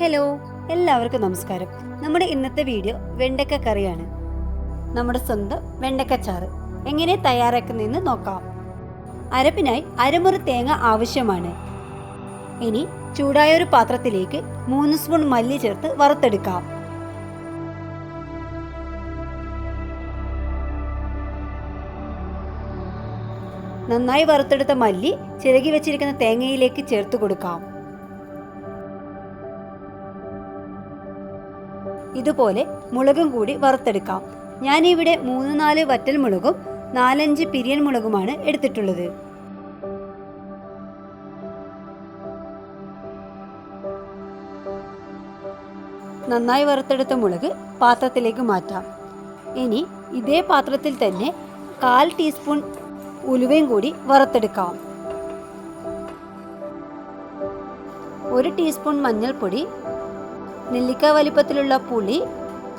Hello എല്ലാവർക്കും നമസ്കാരം. നമ്മുടെ ഇന്നത്തെ വീഡിയോ വെണ്ടക്ക കറിയാണ്. നമ്മുടെ സ്വന്തം വെണ്ടക്കച്ചാറ് എങ്ങനെ തയ്യാറാക്കുന്നതെന്ന് നോക്കാം. അരപ്പിനായി അരമുറി തേങ്ങ ആവശ്യമാണ്. ഇനി ചൂടായ ഒരു പാത്രത്തിലേക്ക് മൂന്ന് സ്പൂൺ മല്ലി ചേർത്ത് വറുത്തെടുക്കാം. നന്നായി വറുത്തെടുത്ത മല്ലി ചിരകി വെച്ചിരിക്കുന്ന തേങ്ങയിലേക്ക് ചേർത്ത് കൊടുക്കാം. ഇതുപോലെ മുളകും കൂടി വറുത്തെടുക്കാം. ഞാനിവിടെ മൂന്ന് നാല് വറ്റൽ മുളകും നാലഞ്ച് പിരിയൻ മുളകുമാണ് എടുത്തിട്ടുള്ളത്. നന്നായി വറുത്തെടുത്ത മുളക് പാത്രത്തിലേക്ക് മാറ്റാം. ഇനി ഇതേ പാത്രത്തിൽ തന്നെ കാൽ ടീസ്പൂൺ ഉലുവയും കൂടി വറുത്തെടുക്കാം. ഒരു ടീസ്പൂൺ മഞ്ഞൾപ്പൊടി നെല്ലിക്ക വലിപ്പത്തിലുള്ള പുളി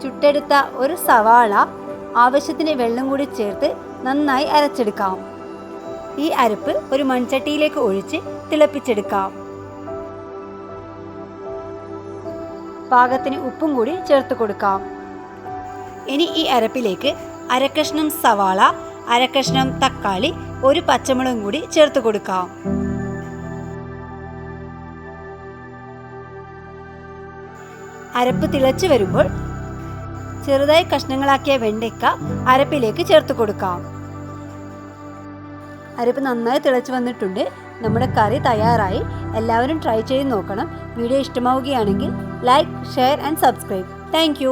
ചുട്ടെടുത്ത ഒരു സവാള ആവശ്യത്തിന് വെള്ളം കൂടി ചേർത്ത് നന്നായി അരച്ചെടുക്കാം. ഈ അരപ്പ് ഒരു മൺചട്ടിയിലേക്ക് ഒഴിച്ച് തിളപ്പിച്ചെടുക്കാം. പാകത്തിന് ഉപ്പും കൂടി ചേർത്ത് കൊടുക്കാം. ഇനി ഈ അരപ്പിലേക്ക് അരക്കഷ്ണം സവാള അരക്കഷ്ണം തക്കാളി ഒരു പച്ചമുളകും കൂടി ചേർത്ത് കൊടുക്കാം. അരപ്പ് തിളച്ചു വരുമ്പോൾ ചെറുതായി കഷ്ണങ്ങളാക്കിയ വെണ്ടയ്ക്ക അരപ്പിലേക്ക് ചേർത്ത് കൊടുക്കാം. അരപ്പ് നന്നായി തിളച്ചു വന്നിട്ടുണ്ട്. നമ്മുടെ കറി തയ്യാറായി. എല്ലാവരും ട്രൈ ചെയ്ത് നോക്കണം. വീഡിയോ ഇഷ്ടമാവുകയാണെങ്കിൽ like share and subscribe. Thank